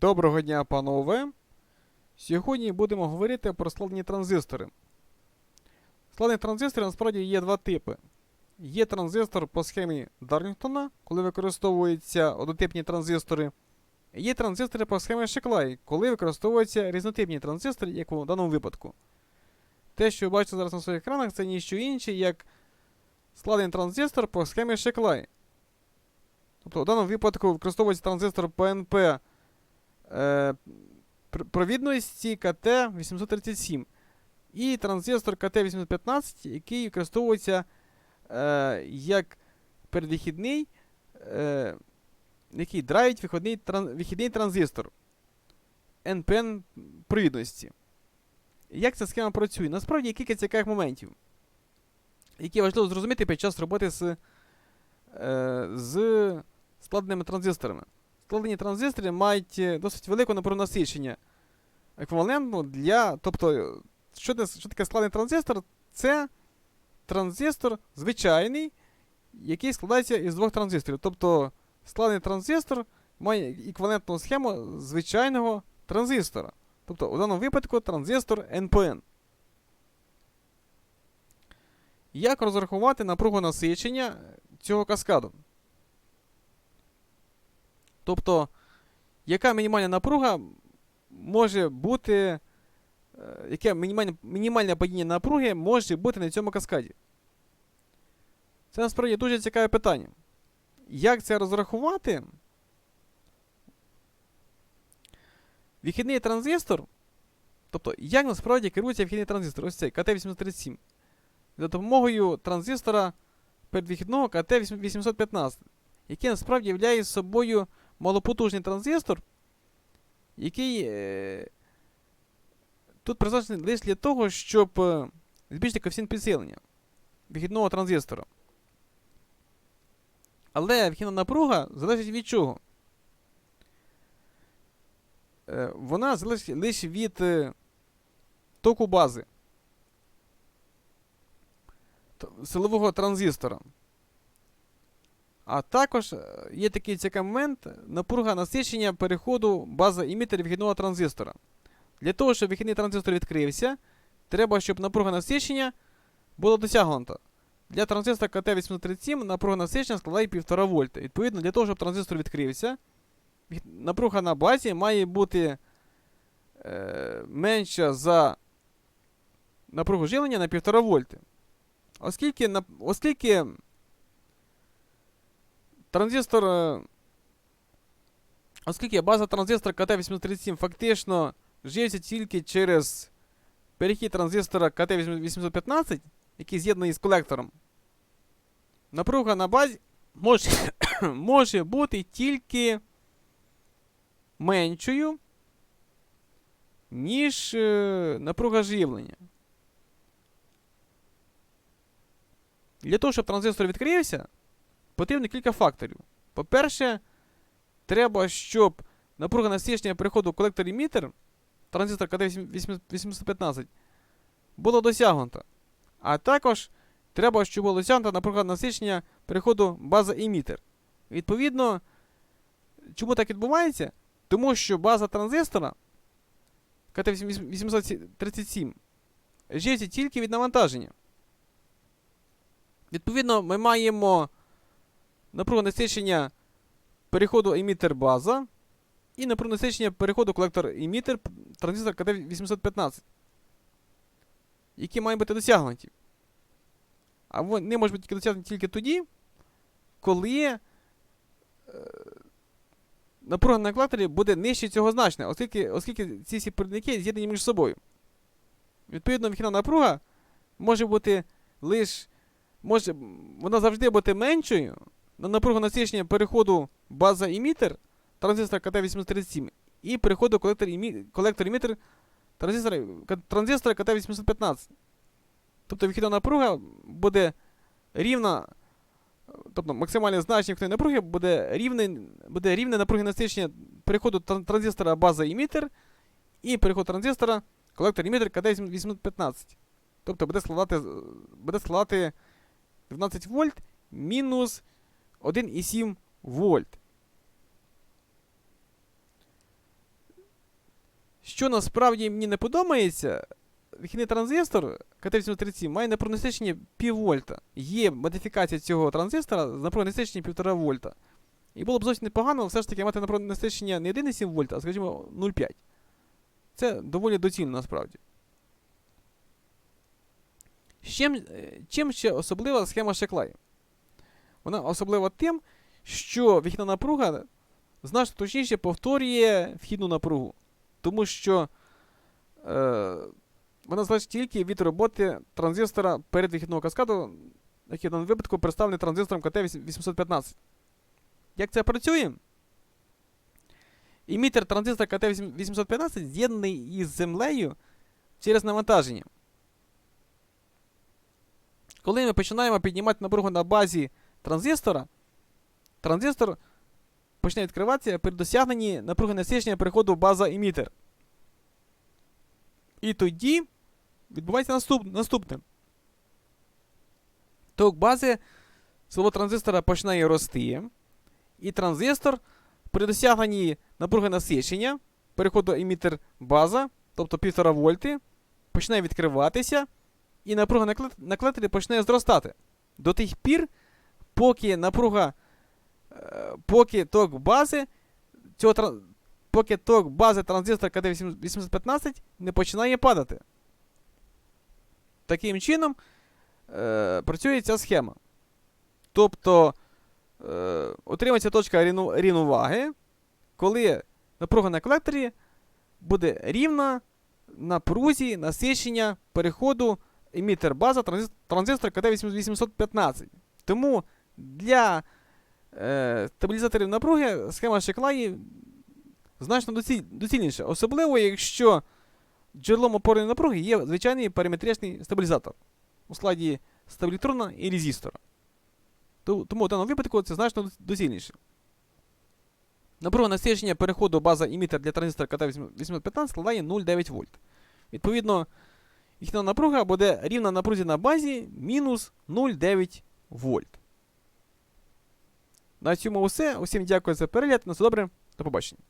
Доброго дня, панове! Сьогодні будемо говорити про складні транзистори. Складні транзистори насправді є два типи. Є транзистор по схемі Дарнінгтона, коли використовуються однотипні транзистори. Є транзистори по схемі Шеклай, коли використовуються різнотипні транзистори, як у даному випадку. Те, що ви бачите зараз на своїх екранах, це ніщо інше, як складений транзистор по схемі Шеклай. Тобто, в даному випадку використовується транзистор ПНП е, провідності КТ-837 і транзистор КТ-815, який використовується е, як передвихідний, е, який драйвить вихідний, тран, вихідний транзистор NPN провідності. Як ця схема працює? Насправді є кілька цікавих моментів, які важливо зрозуміти під час роботи з, е, з складеними транзисторами. Складені транзистори мають е, досить велике напрунасичення еквівалентну для. Тобто, е, що, таке складений транзистор? Це транзистор звичайний, який складається із двох транзисторів. Тобто, складений транзистор має еквівалентну схему звичайного транзистора. Тобто, у даному випадку транзистор NPN. Як розрахувати напругу насичення цього каскаду? Тобто, яка мінімальна напруга може бути. е, Яке мінімальне, мінімальне падіння напруги може бути на цьому каскаді? Це насправді дуже цікаве питання. Як це розрахувати? Вихідний транзистор. Тобто, як насправді керується вихідний транзистор? Ось цей КТ-837. За допомогою транзистора передвихідного КТ-815, який насправді являє собою малопотужний транзистор, який е, тут призначений лише для того, щоб е, збільшити коефіцієнт підсилення вихідного транзистора. Але вхідна напруга залежить від чого? Е, вона залежить лише від е, току бази силового транзистора. А також е, є такий цікавий момент напруга насичення переходу база імітер вихідного транзистора. Для того, щоб вихідний транзистор відкрився, треба, щоб напруга насичення була досягнута. Для транзистора КТ-837 напруга насичення складає 1,5 вольта. Відповідно, для того, щоб транзистор відкрився, напруга на базі має бути е, менша за напругу живлення на 1,5 вольти. Оскільки, на, оскільки транзистор. Оскільки база транзистора КТ-837 фактично живиться тільки через перехід транзистора КТ-815, який з'єднаний з колектором, напруга на базі може, може бути тільки меншою, ніж е, напруга живлення. Для того, щоб транзистор відкрився, потрібно кілька факторів. По-перше, треба, щоб напруга насичення переходу колектор-емітер транзистор КД815 було досягнуто. А також треба, щоб було досягнуто напруга насичення переходу база-емітер. Відповідно, чому так відбувається? Тому що база транзистора КТ837 живиться тільки від навантаження. Відповідно, ми маємо напругу насичення переходу емітер база і напругу насичення переходу колектор емітер транзистор КТ815, які мають бути досягнуті. А вони можуть бути досягнуті тільки тоді, коли е, напруга на колекторі буде нижче цього значення, оскільки, оскільки ці всі провідники з'єднані між собою. Відповідно, вихідна напруга може бути лише може вона завжди бути меншою напругу насичення переходу база емітер транзистора КТ837 і переходу колектор емітер транзистора, транзистора КТ815. Тобто вихідна напруга буде рівна, тобто максимальне значення вихідної напруги буде рівне, буде рівне напруги насичення переходу транзистора база емітер і переход транзистора колектор емітер КТ815. Тобто буде складати, буде складати 12 вольт мінус 1,7 вольт. Що насправді мені не подобається, вихідний транзистор КТ-837 має напругу насичення пів вольта. Є модифікація цього транзистора з напругою насичення 1,5 вольта. І було б зовсім непогано все ж таки мати напругу насичення не 1,7 вольта, а скажімо 0,5. Це доволі доцільно насправді. Чим, е, чим ще особлива схема Шеклай? Вона особлива тим, що вихідна напруга значно точніше повторює вхідну напругу. Тому що е, вона залежить тільки від роботи транзистора передвихідного каскаду, який в даному випадку представлений транзистором КТ-815. Як це працює? Емітер транзистора КТ-815 з'єднаний із землею через навантаження. Коли ми починаємо піднімати напругу на базі транзистора, транзистор почне відкриватися при досягненні напруги насичення переходу база емітер. І тоді відбувається наступ, наступне. Ток бази свого транзистора починає рости, і транзистор при досягненні напруги насичення переходу емітер база, тобто 1,5 вольти, починає відкриватися, і напруга на клетері почне зростати. До тих пір, поки напруга, е, поки ток бази цього поки ток бази транзистора КТ-815 не починає падати. Таким чином е, працює ця схема. Тобто е, отримається точка рівноваги, коли напруга на колекторі буде рівна напрузі насичення переходу емітер база транзис- транзистор КТ-815. Тому для е, стабілізаторів напруги схема Шеклаї значно доціль, доцільніша. Особливо, якщо джерелом опорної напруги є звичайний параметричний стабілізатор у складі стабілітрона і резистора. Тому в даному випадку це значно доцільніше. Напруга насичення переходу база емітер для транзистора КТ-815 складає 0,9 вольт. Відповідно, їхня напруга буде рівна напрузі на базі мінус 0,9 вольт. На цьому все. Усім дякую за перегляд. На все добре. До побачення.